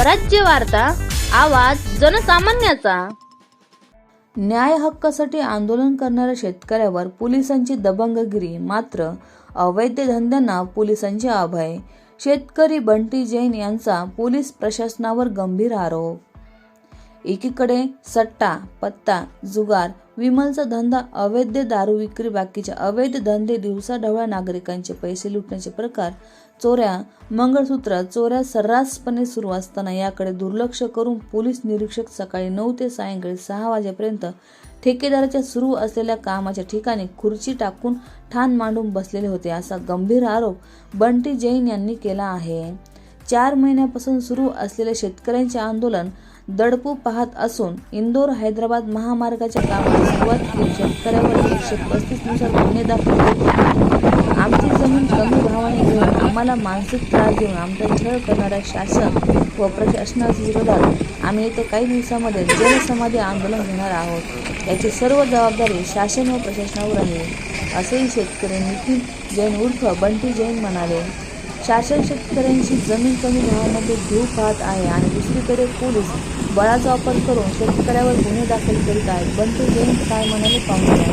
स्वराज्य वार्ता आवाज जनसामान्याचा. न्याय हक्कासाठी आंदोलन करणाऱ्या शेतकऱ्यावर पोलिसांची दबंगगिरी मात्र अवैध धंद्यांना पोलिसांचे अभय. शेतकरी बंटी जैन यांचा पोलीस प्रशासनावर गंभीर आरोप एकीकडे सट्टा पत्ता जुगार विमलचा धंदा अवैध दारू विक्री बाकीचे अवैध धंदे दिवसाढवळ्या नागरिकांचे पैसे लुटण्याचे प्रकार चोऱ्या मंगळसूत्र चोऱ्या सर्रासपणे सुरू असताना याकडे दुर्लक्ष करून पोलीस निरीक्षक सकाळी नऊ ते सायंकाळी सहा वाजेपर्यंत ठेकेदाराच्या सुरू असलेल्या कामाच्या ठिकाणी खुर्ची टाकून ठाण मांडून बसलेले होते असा गंभीर आरोप बंटी जैन यांनी केला आहे. चार महिन्यापासून सुरू असलेले शेतकऱ्यांचे आंदोलन दडपू पाहत असून इंदोर हैदराबाद महामार्गाच्या कामात सुरुवात शेतकऱ्यावर एकशे पस्तीसनुसार गुन्हे दाखल केले. आमची जमीन कमी भावाने घेऊन आम्हाला मानसिक त्रास देऊन आमचा छळ करणाऱ्या शासन व प्रशासनाच्या विरोधात आम्ही येत्या काही दिवसामध्ये जनसमाधी आंदोलन घेणार आहोत याची सर्व जबाबदारी शासन व प्रशासनावर आहे असेही शेतकरी नितीन जैन उर्फ बंटी जैन म्हणाले शासन शेतकऱ्यांची जमीन कमी भावामध्ये घेऊ पाहत आहे आणि दुसरीकडे पोलीस बळाचा वापर करून शेतकऱ्यावर गुन्हे दाखल करीत आहेत. बंधू जैन काय म्हणाले पाहूया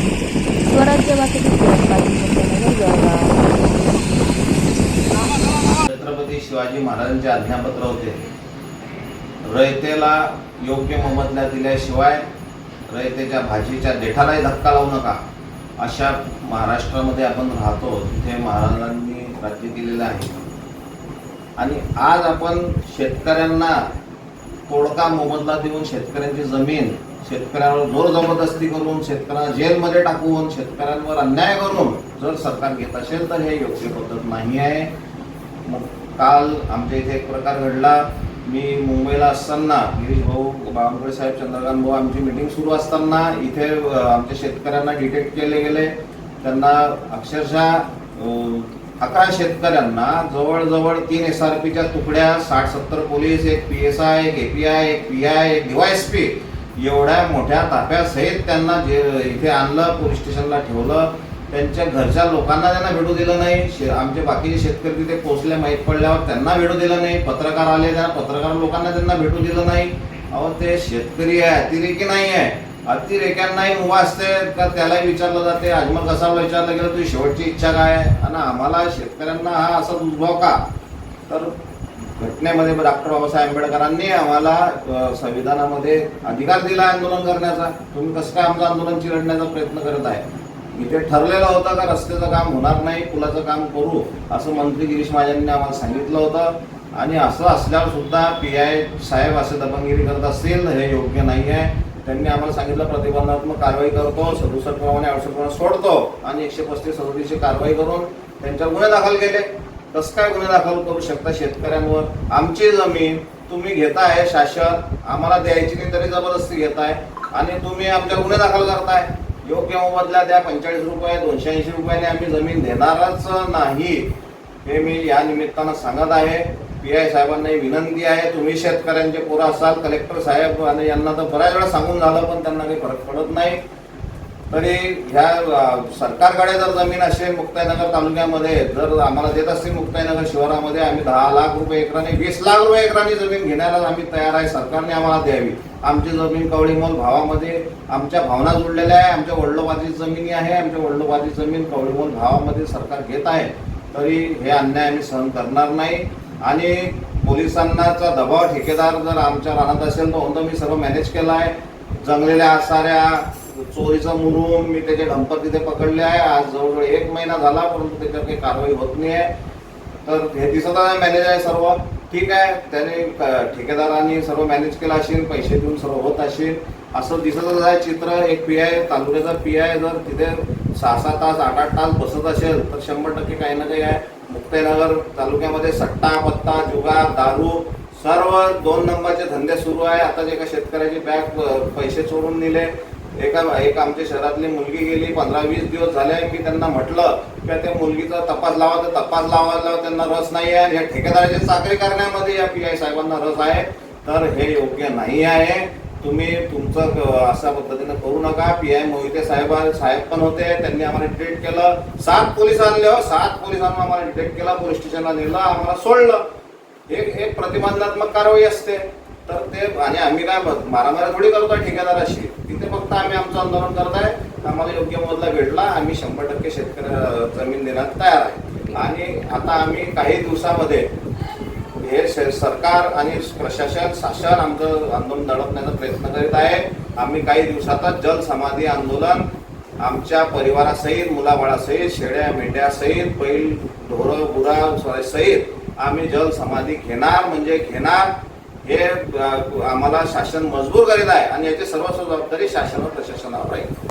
स्वराज्य छत्रपती शिवाजी महाराजांचे आज्ञापत्र होते. रयतेला योग्य मोबदला दिल्याशिवाय रयतेच्या भाजीच्या देठालाही धक्का लावू नका. अशा महाराष्ट्रामध्ये आपण राहतो तिथे महाराजांनी राज्य दिलेला आहे. आणि आज आपण शेतकऱ्यांना तोडका मोबदला देऊन शेतकऱ्यांची जमीन शेतकऱ्यांवर जोर जबरदस्ती करून शेतकऱ्यांना जेलमध्ये टाकून शेतकऱ्यांवर अन्याय करून जर सरकार घेत असेल तर हे योग्य पद्धत नाही आहे. मग काल आमच्या इथे एक प्रकार घडला. मी मुंबईला असताना गिरीश भाऊ बावनकुळे साहेब चंद्रकांत भाऊ आमची मिटिंग सुरू असताना इथे आमच्या शेतकऱ्यांना डिटेक्ट केले गेले. त्यांना अक्षरशः अकरा शेतकऱ्यांना जवळजवळ तीन एस आर पीच्या तुकड्या साठ सत्तर पोलीस एक पी एस आय एक ए पी आय एक पी आय एक डीवायएसपी एवढ्या मोठ्या ताफ्यासहित त्यांना जे इथे आणलं पोलीस स्टेशनला ठेवलं. त्यांच्या घरच्या लोकांना त्यांना भेटू दिलं नाही. शे- आमचे बाकीचे शेतकरी तिथे पोहोचले माहीत पडल्यावर त्यांना भेटू दिलं नाही. पत्रकार आले त्यांना पत्रकार लोकांना त्यांना भेटू दिलं नाही. अहो ते शेतकरी आहे अतिरेकी नाही आहे. अतिरेक्यांनाही मुभा असते का त्यालाही विचारलं जाते अजमल कसाला विचारलं गेलं तुझी शेवटची इच्छा काय आहे? आणि आम्हाला शेतकऱ्यांना हा असा दुर्भाव का? तर घटनेमध्ये डॉक्टर बाबासाहेब आंबेडकरांनी आम्हाला संविधानामध्ये अधिकार दिला आंदोलन करण्याचा. तुम्ही कसं काय आमचं आंदोलन चिरडण्याचा प्रयत्न करत आहे? इथे ठरलेलं होतं का रस्त्याचं काम होणार नाही पुलाचं काम करू असं मंत्री गिरीश महाजनने आम्हाला सांगितलं होतं. आणि असं असल्यावर सुद्धा पी आय साहेब असे दबंगिरी करत असतील हे योग्य नाही आहे. त्यांनी आम्हाला सांगितलं प्रतिबंधात्मक कारवाई करतो सदुसष्ट प्रमाणे अडुसष्ट प्रमाणे सोडतो आणि एकशे पस्तीस सदोतीसची कारवाई करून त्यांच्यावर गुन्हे दाखल केले. कसं काय गुन्हे दाखल करू शकता शेतकऱ्यांवर? आमची जमीन तुम्ही घेताय शासन आम्हाला द्यायची नाही तरी जबरदस्ती घेताय आणि तुम्ही आमच्या गुन्हे दाखल करताय. योग्य मोबदला द्या पंचेचाळीस रुपये दोनशे ऐंशी रुपयाने आम्ही जमीन देणारच नाही. हे मी या निमित्तानं सांगत आहे. पी आय साहेबांना विनंती आहे. तुम्ही शेतकऱ्यांचे पोरं असाल कलेक्टर साहेब आणि यांना तर बऱ्याच वेळा सांगून झालं पण त्यांना काही फरक पडत नाही. तरी ह्या सरकारकडे जर जमीन असेल मुक्ताईनगर तालुक्यामध्ये जर आम्हाला देत असतील मुक्ताईनगर शहरामध्ये आम्ही दहा लाख रुपये एकराने वीस लाख रुपये एकराने जमीन घेण्याला आम्ही तयार आहे. सरकारने आम्हाला द्यावी. आमची जमीन कवळीमोल भावामध्ये आमच्या भावना जुळलेल्या आहे. आमच्या वडलोबाची जमिनी आहे. आमच्या वडलोबाची जमीन कवळीमोल भावामध्ये सरकार घेत आहे. तरी हे अन्याय आम्ही सहन करणार नाही. आणि पोलिसांनाचा दबाव ठेकेदार जर आमच्या राहत असेल तर होतं मी सर्व मॅनेज केलं आहे. जंगलेल्या आसाऱ्या चोरीचं मुरुम मी त्याचे डंपर तिथे पकडले आहे. आज जवळजवळ एक महिना झाला परंतु त्याच्यावर काही कारवाई होत नाही आहे. तर हे दिसत आहे मॅनेज आहे सर्व. ठीक आहे त्याने ठेकेदाराने ठेकेदारांनी सर्व मॅनेज केलं असेल पैसे देऊन सर्व होत असेल. असं दिसतच आहे चित्र एक पी आय तालुक्याचा पी आय जर तिथे सहा सहा तास आठ आठ तास बसत असेल तर शंभर टक्के काही ना काही आहे. मुक्तेनगर तालुक्यामध्ये सट्टा पत्ता जुगार दारू सर्व दोन नंबरचे धंदे सुरू आहे. आता जे एका शेतकऱ्याची बॅग पैसे चोरून नेले. एका एक आमच्या शहरातली मुलगी गेली पंधरा वीस दिवस झाले मी त्यांना म्हटलं की त्या मुलगीचा तपास लावा तर तपास लावायला त्यांना रस नाही आहे. आणि या ठेकेदाराच्या चाकरी करण्यामध्ये या पी आय साहेबांना रस आहे. तर हे योग्य नाही आहे. तुम्ही तुमचं अशा पद्धतीनं करू नका. पी आय मोहिते साहेब साहेब पण होते. त्यांनी आम्हाला डिटेक्ट केलं. सात पोलीस आणले हो. सात पोलिसांना आम्हाला डिटेक्ट केला. पोलीस स्टेशनला नेलं. आम्हाला सोडलं. एक एक प्रतिबंधात्मक कारवाई असते. तर ते आणि आम्ही काय ब- मारामारी थोडी करतो ठेकेदाराशी तिथे फक्त आम्ही आमचं आंदोलन करत आहे. आम्हाला योग्य मोबदला भेटला. आम्ही शंभर टक्के शेतकऱ्या जमीन देण्यात तयार आहे. आणि आता आम्ही काही दिवसामध्ये हे श- सरकार आणि प्रशासन शासन आमचं आंदोलन दडपण्याचा प्रयत्न करीत आहे. आम्ही काही दिवसातच जल समाधी आंदोलन आमच्या परिवारासहित मुलाबाळासहित शेळ्या मेंढ्यासहित बैल ढोरं गुरा सहित आम्ही जल समाधी घेणार म्हणजे घेणार. हे आम्हाला शासन मजबूर करीत आहे आणि याची सर्व जबाबदारी शासन व प्रशासनावर राहील